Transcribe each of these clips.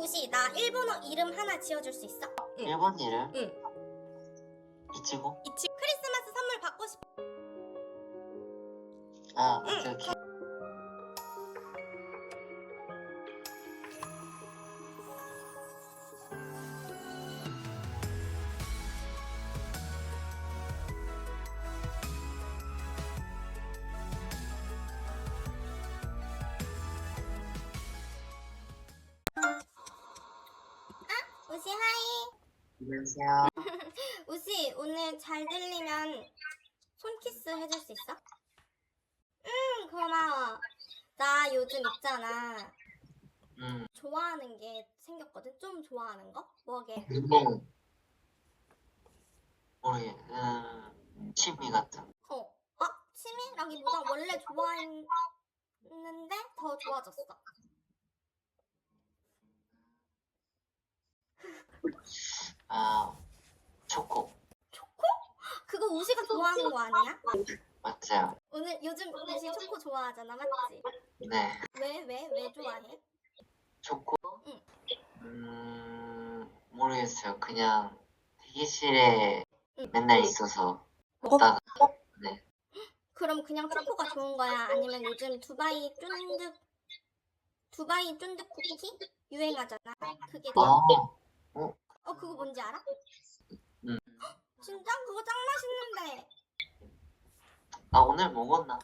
곳이 나 일본어 이름 하나 지어줄 수 있어? 응. 일본 이름? 응. 이치고? 이치 크리스마스 선물 받고 싶어. 아, 응. 저기. 안녕하세요. 우시 오늘 잘 들리면 손키스 해줄 수 있어? 응 고마워. 나 요즘 있잖아. 음, 좋아하는 게 생겼거든. 좀 좋아하는 거? 뭐게? 뭐, 우리, 음, 취미 같은. 거. 어. 아 취미라기보다 원래 좋아했는데 더 좋아졌어. 아, 초코. 초코? 그거 우시가 좋아하는 거 아니야? 맞아요. 오늘 요즘 우시 초코 좋아하잖아, 맞지? 네. 왜 왜 왜 좋아해? 초코? 응. 음, 모르겠어요. 그냥 대기실에 응. 맨날 있어서 먹다가, 네. 그럼 그냥 초코가 좋은 거야? 아니면 요즘 두바이 쫀득 두바이 쫀득 쿠키 유행하잖아. 그게? 아, 어 뭔지 알아? 응. 진짜 그거 짱 맛있는데. 나 오늘 먹었나?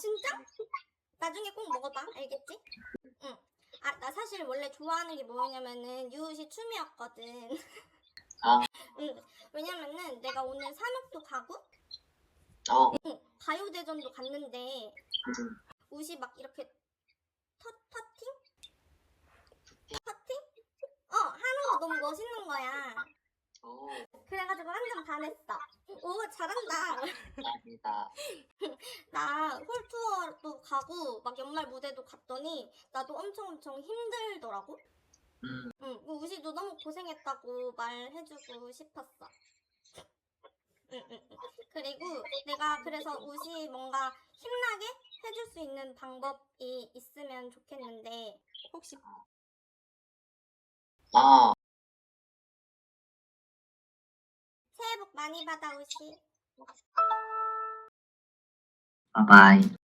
진짜? 나중에 꼭 먹어봐. 알겠지? 응. 아 나 사실 원래 좋아하는 게 뭐냐면은 유우시 춤이었거든. 아. 응. 왜냐면은 내가 오늘 산업도 가고 어, 응, 가요대전도 갔는데 음, 우시 막 이렇게 터, 터팅? 터팅? 어 하는 거 너무 멋있는 거야. 오, 그래가지고 완전 반했어. 오 잘한다. 아니다. 나 홀투어도 가고 막 연말 무대도 갔더니 나도 엄청 엄청 힘들더라고. 음, 응, 그 우시도 너무 고생했다고 말해주고 싶었어. 응, 응, 응. 그리고 내가 그래서 우시 뭔가 힘나게 해줄 수 있는 방법이 있으면 좋겠는데 혹시 아, 새해 복 많이 받아 우시 바이바이.